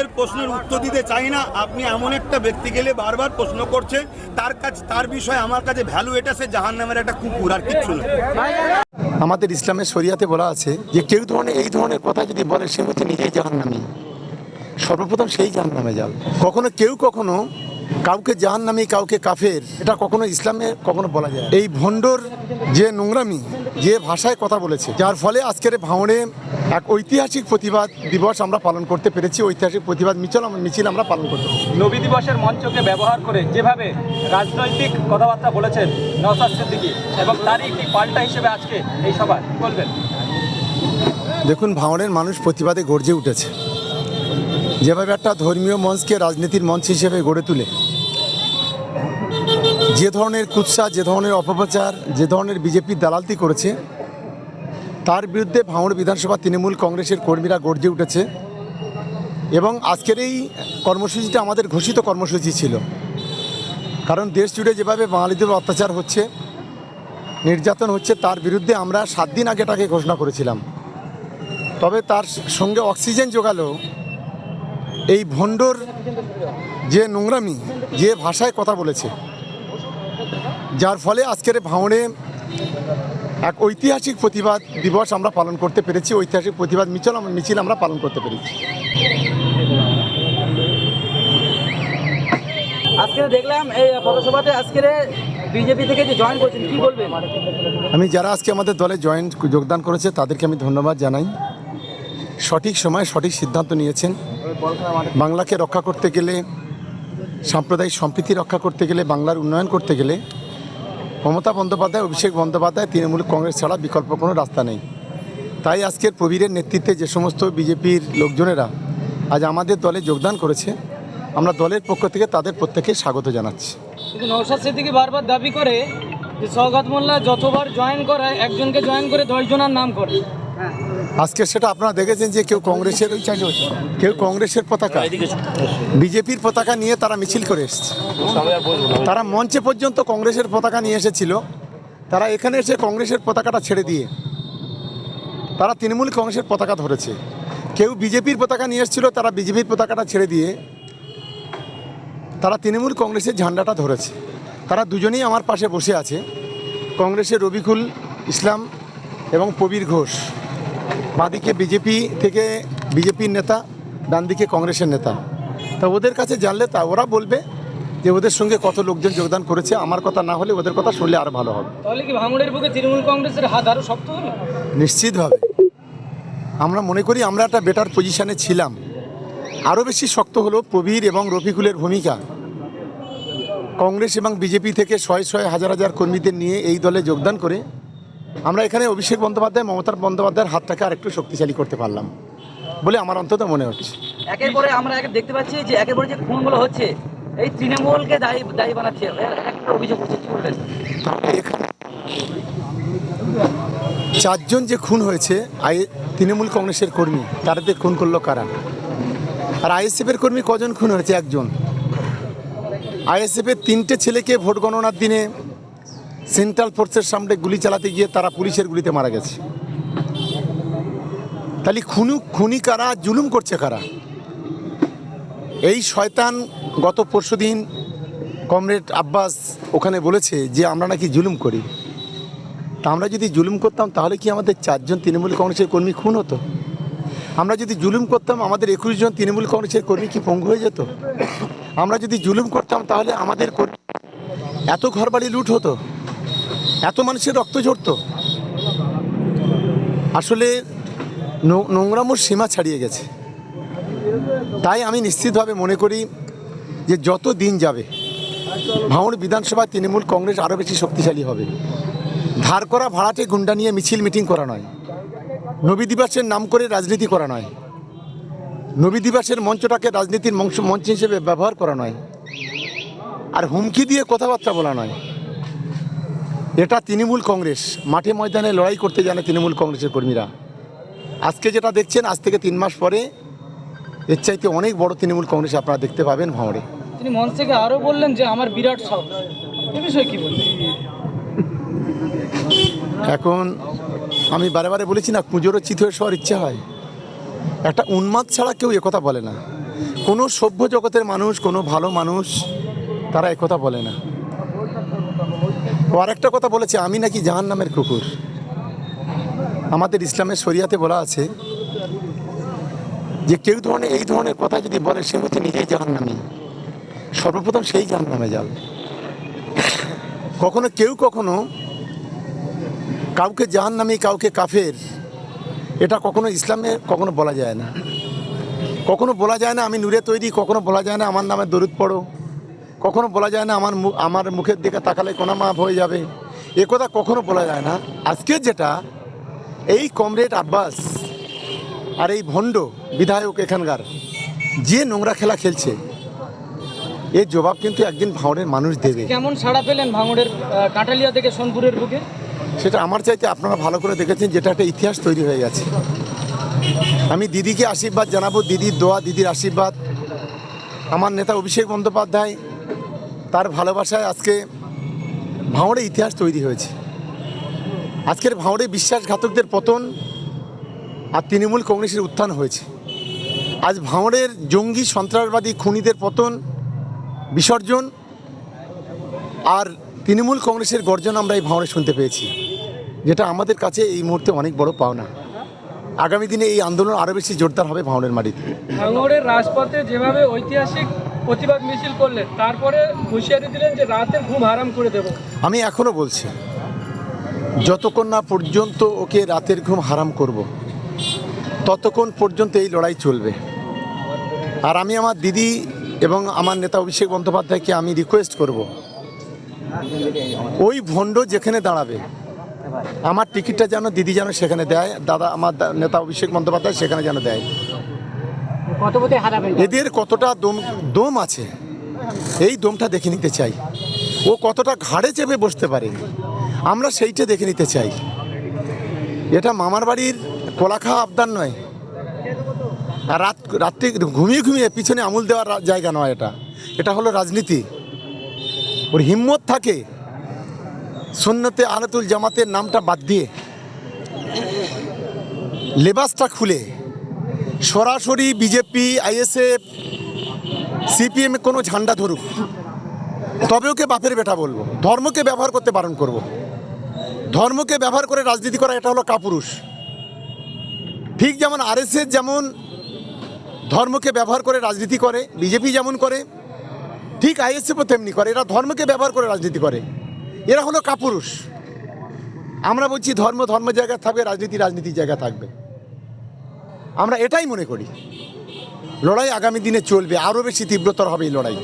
আপনাদের প্রশ্নের উত্তর দিতে চাই না। আপনি এমন একটা ব্যক্তি গেলে বারবার প্রশ্ন করছেন। তার কাছে, তার বিষয়ে আমার কাছে ভ্যালু এটা সে জাহান নামের একটা কুকুর, আর কিচ্ছু না। আমাদের ইসলামের শরিয়াতে বলা আছে যে কেউ ধরনের, এই ধরনের কথা যদি বলে, সে হচ্ছে নিজেই জাহান্নামী। সর্বপ্রথম সেই জাহান্নামে যাও কখনো কেউ কখনো কাউকে জাহান্নামী, কাউকে কাফের, এটা কখনো ইসলামে কখনো বলা যায় এই ভণ্ডর যে নোংরামি যে ভাষায় কথা বলেছে। যার ফলে আজকের ভাঙড়ে এক ঐতিহাসিক প্রতিবাদ দিবস আমরা পালন করতে পেরেছি। ঐতিহাসিক প্রতিবাদ মিছিল মিছিল আমরা পালন করতে। নবী দিবসের মঞ্চকে ব্যবহার করে যেভাবে রাজনৈতিক কথাবার্তা বলেছেন নওসাদ সিদ্দিকী এবং তারই একটি পাল্টা হিসেবে আজকে এই সভা বলবেন দেখুন ভাঙড়ের মানুষ প্রতিবাদে গর্জে উঠেছে। যেভাবে একটা ধর্মীয় মঞ্চকে রাজনীতির মঞ্চ হিসেবে গড়ে তুলে যে ধরনের কুৎসা, যে ধরনের অপপ্রচার, যে ধরনের বিজেপি দালালতি করেছে, তার বিরুদ্ধে ভাঙড় বিধানসভা তৃণমূল কংগ্রেসের কর্মীরা গর্জে উঠেছে এবং আজকের এই কর্মসূচিটা আমাদের ঘোষিত কর্মসূচি ছিল। কারণ দেশ জুড়ে যেভাবে বাঙালিদের অত্যাচার হচ্ছে, নির্যাতন হচ্ছে, তার বিরুদ্ধে আমরা সাত দিন আগে এটাকে ঘোষণা করেছিলাম। তবে তার সঙ্গে অক্সিজেন যোগালো এই ভণ্ডর যে নোংরামি, যে ভাষায় কথা বলেছে যার ফলে আজকের ভাঙড়ে এক ঐতিহাসিক প্রতিবাদ দিবস আমরা পালন করতে পেরেছি। ঐতিহাসিক প্রতিবাদ মিছিল মিছিল আমরা পালন করতে পেরেছি। আজকে দেখলাম এই আজকে বিজেপি থেকে যে জয়েন করছেন কি বলবেন? আমি যারা আজকে আমাদের দলে জয়েন্ট যোগদান করেছে তাদেরকে আমি ধন্যবাদ জানাই। সঠিক সময়ে সঠিক সিদ্ধান্ত নিয়েছেন। বাংলাকে রক্ষা করতে গেলে সাম্প্রদায়িক সম্প্রীতি রক্ষা করতে গেলে বাংলার উন্নয়ন করতে গেলে মমতা বন্দ্যোপাধ্যায় অভিষেক বন্দ্যোপাধ্যায় তৃণমূল কংগ্রেস ছাড়া বিকল্প কোনো রাস্তা নেই। তাই আজকের প্রবীরের নেতৃত্বে যে সমস্ত বিজেপির লোকজনেরা আজ আমাদের দলে যোগদান করেছে আমরা দলের পক্ষ থেকে তাদের প্রত্যেকে স্বাগত জানাচ্ছি। কিন্তু নৌসাদ সিদ্দিকি বারবার দাবি করে যে সৌগত মোল্লা যতবার জয়েন করায় একজনকে জয়েন করে দশজনের নাম করে। আজকে সেটা আপনারা দেখেছেন যে কেউ কংগ্রেসের কেউ কংগ্রেসের পতাকা, বিজেপির পতাকা নিয়ে তারা মিছিল করে এসছে। তারা মঞ্চে পর্যন্ত কংগ্রেসের পতাকা নিয়ে এসেছিল। তারা এখানে এসে কংগ্রেসের পতাকাটা ছেড়ে দিয়ে, তারা তৃণমূল কংগ্রেসের পতাকা ধরেছে। কেউ বিজেপির পতাকা নিয়ে এসেছিল, তারা বিজেপির পতাকাটা ছেড়ে দিয়ে, তারা তৃণমূল কংগ্রেসের ঝান্ডাটা ধরেছে। তারা দুজনেই আমার পাশে বসে আছে। কংগ্রেসের রবিকুল ইসলাম এবং প্রবীর ঘোষ। বাঁদিকে বিজেপি থেকে বিজেপির নেতা ডান দিকে কংগ্রেসের নেতা। তা ওদের কাছে জানলে তা ওরা বলবে যে ওদের সঙ্গে কত লোকজন যোগদান করেছে আমার কথা না হলে ওদের কথা শুনলে আরও ভালো হবে। তাহলে কি ভাঙড়ের বুকে তৃণমূল কংগ্রেসের হাত আরও শক্ত হলো? নিশ্চিতভাবে আমরা মনে করি আমরা একটা বেটার পজিশনে ছিলাম। আরও বেশি শক্ত হলো প্রবীর এবং রফিকুলের ভূমিকা। কংগ্রেস এবং বিজেপি থেকে শয়ে শয়ে হাজার হাজার কর্মীদের নিয়ে এই দলে যোগদান করে আমরা এখানে অভিষেক বন্দ্যোপাধ্যায় মমতার বন্দ্যোপাধ্যায়ের হাতটাকে আরেকটু শক্তিশালী করতে পারলাম বলে আমার অন্তত মনে হচ্ছে। একের পরে আমরা দেখতে পাচ্ছি যে একের পরে যে খুনগুলো হচ্ছে এই তৃণমূলকে দায়ী দায়ী বানাচ্ছে। একটা অভিযোগ হচ্ছে চারজন যে খুন হয়েছে আই তৃণমূল কংগ্রেসের কর্মী তাদের খুন করল কারা? আর আইএসএফের কর্মী কজন খুন হয়েছে? একজন। আইএসএফের তিনটে ছেলেকে ভোট গণনার দিনে সেন্ট্রাল ফোর্সের সামনে গুলি চালাতে গিয়ে তারা পুলিশের গুলিতে মারা গেছে। তাহলে খুনু, খুনি কারা, জুলুম করছে কারা? এই শয়তান গত পরশুদিন কমরেড আব্বাস ওখানে বলেছে যে, আমরা নাকি জুলুম করি। তা আমরা যদি জুলুম করতাম, তাহলে কি আমাদের চারজন তৃণমূল কংগ্রেসের কর্মী খুন হতো? আমরা যদি জুলুম করতাম, আমাদের একুশ জন তৃণমূল কংগ্রেসের কর্মী কি পঙ্গু হয়ে যেত? আমরা যদি জুলুম করতাম, তাহলে আমাদের এত ঘরবাড়ি লুট হতো? এত মানুষের রক্ত ঝরতো। আসলে নোংরামোর সীমা ছাড়িয়ে গেছে। তাই আমি নিশ্চিতভাবে মনে করি যে যত দিন যাবে, ভাঙড় বিধানসভায় তৃণমূল কংগ্রেস আরও বেশি শক্তিশালী হবে। ধার করা ভাড়াটে গুন্ডা নিয়ে মিছিল মিটিং করা নয়। নবী দিবসের নাম করে রাজনীতি করা নয়। নবী দিবসের মঞ্চটাকে রাজনীতির মঞ্চ মঞ্চ হিসেবে ব্যবহার করা নয়। আর হুমকি দিয়ে কথাবার্তা বলা নয়। এটা তৃণমূল কংগ্রেস। মাঠে ময়দানে লড়াই করতে জানে তৃণমূল কংগ্রেসের কর্মীরা। আজকে যেটা দেখছেন আজ থেকে তিন মাস পরে এর চাইতে অনেক বড় তৃণমূল কংগ্রেস আপনারা দেখতে পাবেন ভাঙড়ে। তিনি মঞ্চ থেকে আরও বললেন যে আমার বিরাট সাহস এ বিষয়ে কি বলবেন? এখন আমি বারে বারে বলেছি না পুজোরও চিত হয়ে শোয়ার ইচ্ছে হয়। একটা উন্মাদ ছাড়া কেউ একথা বলে না। কোনো সভ্য জগতের মানুষ কোনো ভালো মানুষ তারা একথা বলে না। ও আরেকটা কথা বলেছে, আমি নাকি জাহান নামের কুকুর। আমাদের ইসলামের শরিয়াতে বলা আছে যে কেউ ধরনের এই ধরনের কথা যদি বলে, সে হচ্ছে নিজেই জাহান নামি সর্বপ্রথম সেই জাহান নামে যাল কখনো কেউ কখনো কাউকে জাহান নামি কাউকে কাফের, এটা কখনো ইসলামে কখনো বলা যায় না। কখনো বলা যায় না, আমি নূরে তৈরি, কখনো বলা যায় না, আমার নামে দরুদ পড়ো। কখনো বলা যায় না আমার আমার মুখের দিকে তাকালে কোনো মাপ হয়ে যাবে। এ কথা কখনো বলা যায় না। আজকে যেটা এই কমরেড আব্বাস আর এই ভণ্ড বিধায়ক এখানকার যে নোংরা খেলা খেলছে এর জবাব কিন্তু একদিন ভাঙড়ের মানুষ দেবে। কেমন সাড়া পেলেন ভাঙড়ের আহ, কাঁঠালিয়া থেকে সোনপুরের বুকে? সেটা আমার চাইতে আপনারা ভালো করে দেখেছেন যেটা একটা ইতিহাস তৈরি হয়ে গেছে। আমি দিদিকে আশীর্বাদ জানাব দিদির দোয়া দিদির আশীর্বাদ। আমার নেতা অভিষেক বন্দ্যোপাধ্যায় তার ভালোবাসায় আজকে ভাঁড়ে ইতিহাস তৈরি হয়েছে। আজকের ভাঁড়ে বিশ্বাসঘাতকদের পতন আর তৃণমূল কংগ্রেসের উত্থান হয়েছে। আজ ভাঁড়ের জঙ্গি সন্ত্রাসবাদী খুনিদের পতন, বিসর্জন আর তৃণমূল কংগ্রেসের গর্জন আমরা এই ভাঁড়ে শুনতে পেয়েছি, যেটা আমাদের কাছে এই মুহূর্তে অনেক বড় পাওনা। আগামী দিনে এই আন্দোলন আরও বেশি জোরদার হবে ভাঁড়ের মাটিতে। ভাঙড়ের রাজপথে যেভাবে ঐতিহাসিক প্রতিবাদ মিছিল করলেন। তারপরে হুঁশিয়ারি দিলেন যে রাতের ঘুম হারাম করে দেব। আমি এখনও বলছি, যতক্ষণ না পর্যন্ত ওকে রাতের ঘুম হারাম করব, ততক্ষণ পর্যন্ত এই লড়াই চলবে। আর আমি আমার দিদি এবং আমার নেতা অভিষেক বন্দ্যোপাধ্যায়কে আমি রিকোয়েস্ট করব, ওই ভণ্ড যেখানে দাঁড়াবে, আমার টিকিটটা যেন দিদি যেন সেখানে দেয়, দাদা, আমার নেতা অভিষেক বন্দ্যোপাধ্যায় সেখানে যেন দেয়। এদের কতটা দম দম আছে? এই দমটা দেখে নিতে চাই। ও কতটা ঘাড়ে চেপে বসতে পারে? আমরা সেইটা দেখে নিতে চাই। এটা মামার বাড়ির কলা খাওয়া আবদার নয়। রাত, রাত্রে ঘুমিয়ে ঘুমিয়ে পিছনে আমুল দেওয়ার জায়গা নয় এটা। এটা হলো রাজনীতি। ওর হিম্মত থাকে সুন্নতে আলাতুল জামাতের নামটা বাদ দিয়ে লেবাসটা খুলে সরাসরি বিজেপি, আইএসএফ, সিপিএম কোনো ঝান্ডা ধরুক। তবে ওকে বাপের বেটা বলব? ধর্মকে ব্যবহার করতে বারণ করব। ধর্মকে ব্যবহার করে রাজনীতি করা এটা হলো কাপুরুষ। ঠিক যেমন আরএসএস যেমন ধর্মকে ব্যবহার করে রাজনীতি করে, বিজেপি যেমন করে, ঠিক আইএসএফও তেমনি করে। এরা ধর্মকে ব্যবহার করে রাজনীতি করে। এরা হলো কাপুরুষ। আমরা বলছি ধর্ম ধর্ম জায়গায় থাকবে, রাজনীতি রাজনীতির জায়গায় থাকবে। আমরা এটাই মনে করি। লড়াই আগামী দিনে চলবে আরও বেশি তীব্রতর হবে এই লড়াই।